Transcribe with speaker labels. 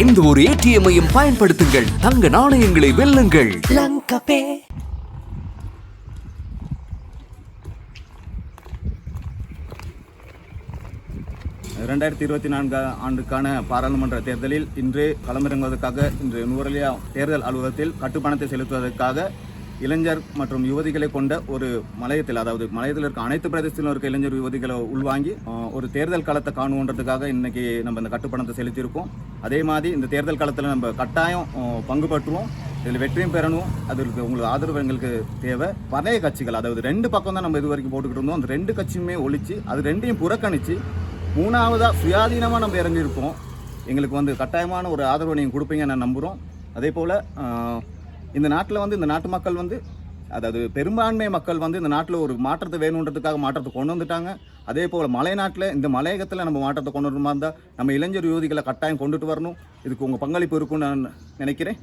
Speaker 1: எந்த ஒரு ஏடிஎம்மையும் பயன்படுத்துங்கள். தங்க நாணயங்களை வெல்லுங்கள்.
Speaker 2: இரண்டாயிரத்தி இருபத்தி நான்கு ஆண்டுக்கான பாராளுமன்ற தேர்தலில் இன்று களமிறங்குவதற்காக இன்று நுவரலியா தேர்தல் அலுவலகத்தில் கட்டுப்பணத்தை செலுத்துவதற்காக இளைஞர் மற்றும் யுவதிகளை கொண்ட ஒரு மலையத்தில் அதாவது மலையத்தில் இருக்க அனைத்து பிரதேசத்திலும் இருக்க இளைஞர் யுவதிகளை உள்வாங்கி ஒரு தேர்தல் காலத்தை காணுன்றதுக்காக இன்னைக்கு நம்ம இந்த கட்டுப்பணத்தை செலுத்தியிருக்கோம். அதே மாதிரி இந்த தேர்தல் காலத்தில் நம்ம கட்டாயம் அஹ், பங்கு பற்றுவோம் இதில் வெற்றியும் பெறணும். அதற்கு உங்களுக்கு ஆதரவு எங்களுக்கு தேவை. பழைய கட்சிகள் அதாவது ரெண்டு பக்கம் தான் நம்ம இது வரைக்கும் போட்டுக்கிட்டு இருந்தோம். அந்த ரெண்டு கட்சியுமே ஒழிச்சு அது ரெண்டையும் புறக்கணித்து மூணாவதாக சுயாதீனமாக நம்ம இறங்கியிருப்போம் எங்களுக்கு வந்து கட்டாயமான ஒரு ஆதரவை நீங்கள் கொடுப்பீங்க நான் நம்புகிறோம் அதே போல் இந்த நாட்டில் வந்து இந்த நாட்டு மக்கள் வந்து அதாவது பெரும்பான்மை மக்கள் வந்து இந்த நாட்டில் ஒரு மாற்றத்தை வேணுன்றதுக்காக மாற்றத்தை கொண்டு வந்துட்டாங்க. அதே போல் மலை நாட்டில் இந்த மலையகத்தில் நம்ம மாற்றத்தை கொண்டு வரணுமா இருந்தால் நம்ம இளைஞர் யுவதிகளை கட்டாயம் கொண்டுட்டு வரணும். இதுக்கு உங்கள் பங்களிப்பு இருக்கும்னு நான் நினைக்கிறேன்.